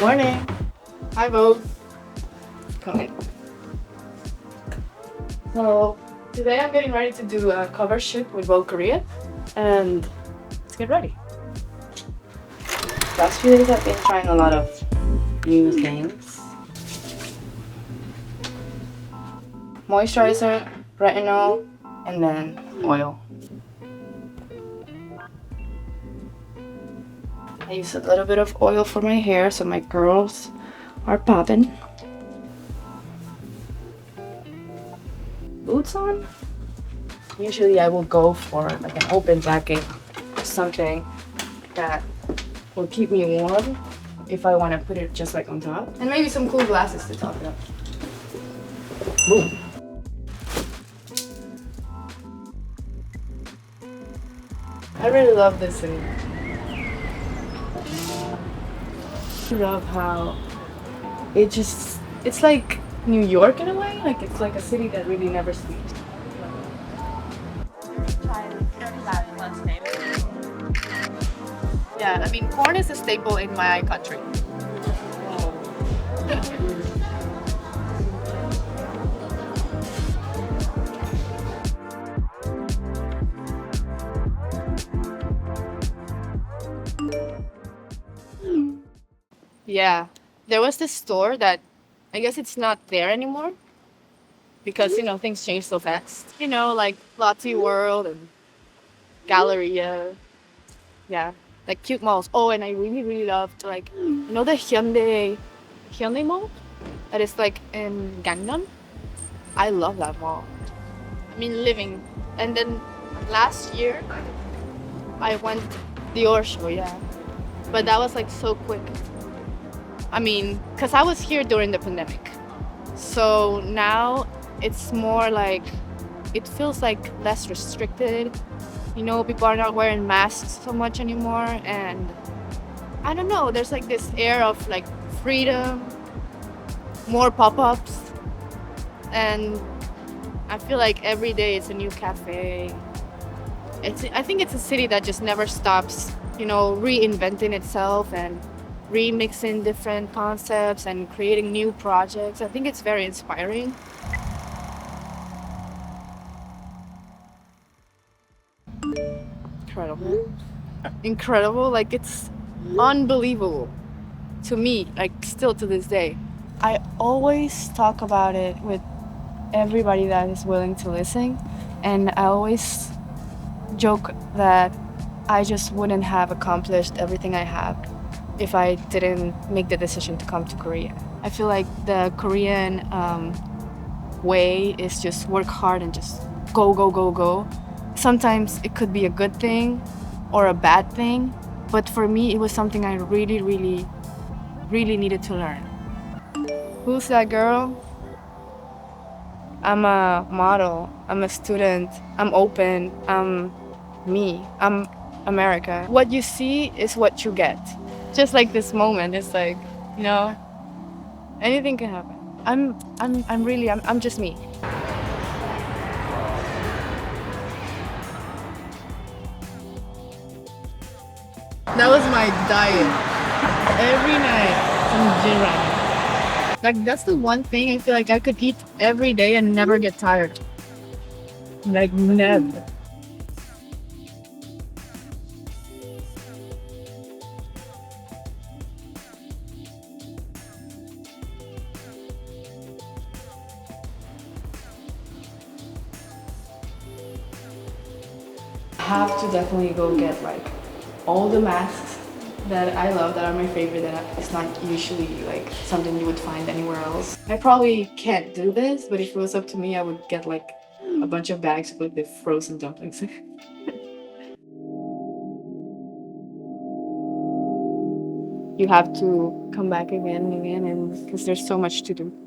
Morning. Hi. Come in. So, today I'm getting ready to do a cover shoot with Vogue Korea. And let's get ready. Last few days I've been trying a lot of new things. Moisturizer, retinol, and then oil. I use a little bit of oil for my hair so my curls are popping. Boots on? Usually I will go for like an open jacket or something that will keep me warm if I want to put it just like on top. And maybe some cool glasses to top it up. Boom. I really love this city. I love how it just it's like New York in a way. Like it's like a city that really never sleeps. Yeah, I mean, corn is a staple in my country. Yeah, there was this store that I guess it's not there anymore because you know things change so fast. You know, like Lottie World and Galleria. Yeah, like cute malls. Oh, and I really really loved like you know the Hyundai Hyundai Mall that is like in Gangnam. I love that mall. I mean, living. And then last year, I went Dior show. Yeah, but that was like so quick. I mean, because I was here during the pandemic. So now it's more like, it feels like less restricted. You know, people are not wearing masks so much anymore. And I don't know, there's like this air of like freedom, more pop ups. And I feel like every day it's a new cafe. It's, I think it's a city that just never stops, you know, reinventing itself and remixing different concepts and creating new projects. I think it's very inspiring. Incredible. Incredible. Like it's unbelievable to me, like still to this day. I always talk about it with everybody that is willing to listen. And I always joke that I just wouldn't have accomplished everything I have if I didn't make the decision to come to Korea. I feel like the Korean um, way is just work hard and just go, go, go, go. Sometimes it could be a good thing or a bad thing, but for me, it was something I really, really, really needed to learn. Who's that girl? I'm a model. I'm a student. I'm open. I'm me. I'm America. What you see is what you get just like this moment. It's like you know anything can happen. I'm i'm i'm really i'm, I'm just me. That was my diet. Every night some gin like that's the one thing i feel like i could eat every day and never get tired. Like never have to definitely go get like all the masks that I love that are my favorite that it's not usually like something you would find anywhere else. I probably can't do this, but if it was up to me, I would get like a bunch of bags like the frozen dumplings. you have to come back again and again and because there's so much to do.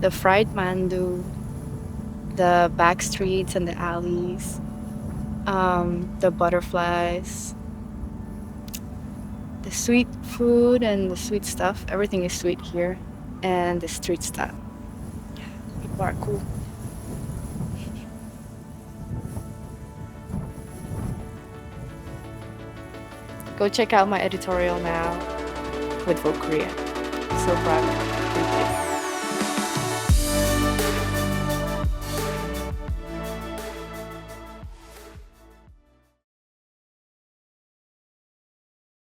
the fried mandu, the back streets and the alleys, um, the butterflies, the sweet food and the sweet stuff. Everything is sweet here, and the street style. People are cool. Go check out my editorial now with Vogue Korea. So proud